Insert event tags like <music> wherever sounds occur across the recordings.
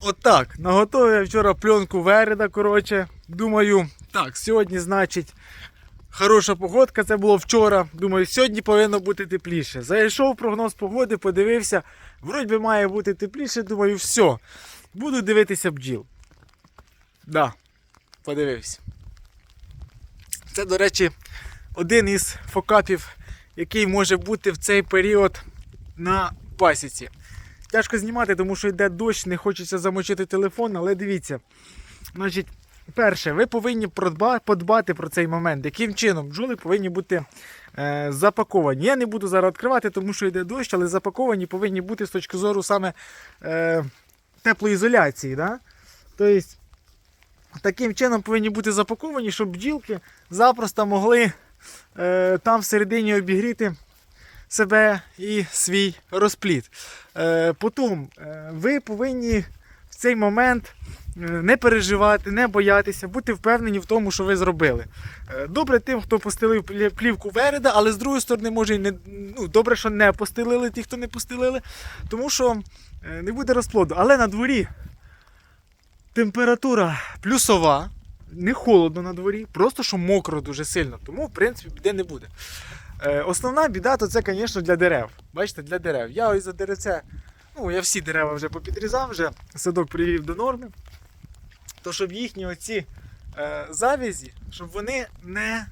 Отак, наготовив я вчора пленку вереда, коротше. Думаю, так, сьогодні, значить, хороша погодка, це було вчора. Думаю, сьогодні повинно бути тепліше. Зайшов прогноз погоди, подивився, вроді би має бути тепліше, думаю, все. Буду дивитися бджіл. Да, подивився. Це, до речі, один із фокапів, який може бути в цей період на пасіці. Тяжко знімати, тому що йде дощ, не хочеться замочити телефон, але дивіться. Значить, перше, ви повинні подбати про цей момент, яким чином бджоли повинні бути е, запаковані. Я не буду зараз відкривати, тому що йде дощ, але запаковані повинні бути з точки зору саме е, теплоізоляції. Да? Тобто, таким чином повинні бути запаковані, щоб бджілки запросто могли е, там всередині обігріти себе і свій розплід. Е, потім е, ви повинні в цей момент е, не переживати, не боятися, бути впевнені в тому, що ви зробили. Добре тим, хто постелив плівку вереда, але з другої сторони, може, і не, ну, добре, що не постелили ті, хто не постелили, тому що не буде розплоду. Але на дворі температура плюсова, не холодно на дворі, просто що мокро дуже сильно, тому в принципі біди не буде. Е, основна біда то це, звісно, для дерев. Бачите, для дерев. Я ось за деревце, ну я всі дерева вже попідрізав, вже садок привів до норми. То щоб їхні оці е, завязі, щоб вони не,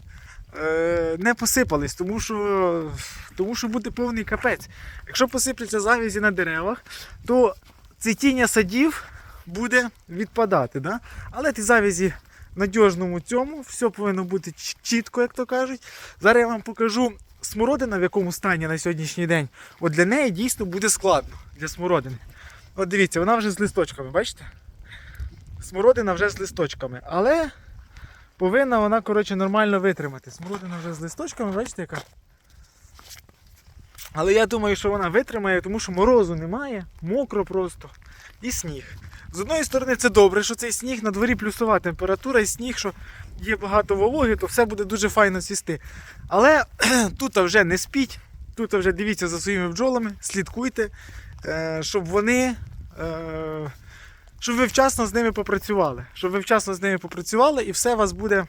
е, не посипались, тому що, тому що буде повний капець. Якщо посипляться завязі на деревах, то цвітіння садів буде відпадати. Да? Але ті завязі надіжному цьому, все повинно бути чітко, як то кажуть. Зараз я вам покажу смородина, в якому стані на сьогоднішній день. От для неї дійсно буде складно для смородини. От дивіться, вона вже з листочками, бачите? Смородина вже з листочками. Але повинна вона, коротше, нормально витримати. Смородина вже з листочками, бачите, яка? Але я думаю, що вона витримає, тому що морозу немає, мокро просто. І сніг. З одної сторони, це добре, що цей сніг на дворі плюсова температура і сніг, що є багато вологи, то все буде дуже файно сісти. Але <clears throat> тут вже не спіть, тут вже дивіться за своїми бджолами, слідкуйте, е, щоб вони. е, Щоб ви вчасно з ними попрацювали. Щоб ви вчасно з ними попрацювали і все у вас буде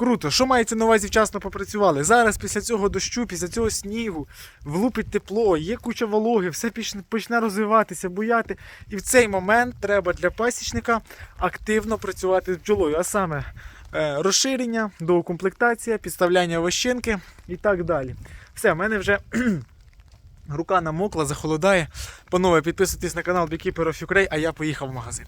круто. Що мається на увазі вчасно попрацювали? Зараз після цього дощу, після цього снігу, влупить тепло, є куча вологи, все почне розвиватися, буяти. І в цей момент треба для пасічника активно працювати з бджолою, а саме е, розширення, доукомплектація, підставляння вощинки і так далі. Все, в мене вже <clears throat> рука намокла, захолодає. Панове, підписуйтесь на канал Beekeeper of а я поїхав в магазин.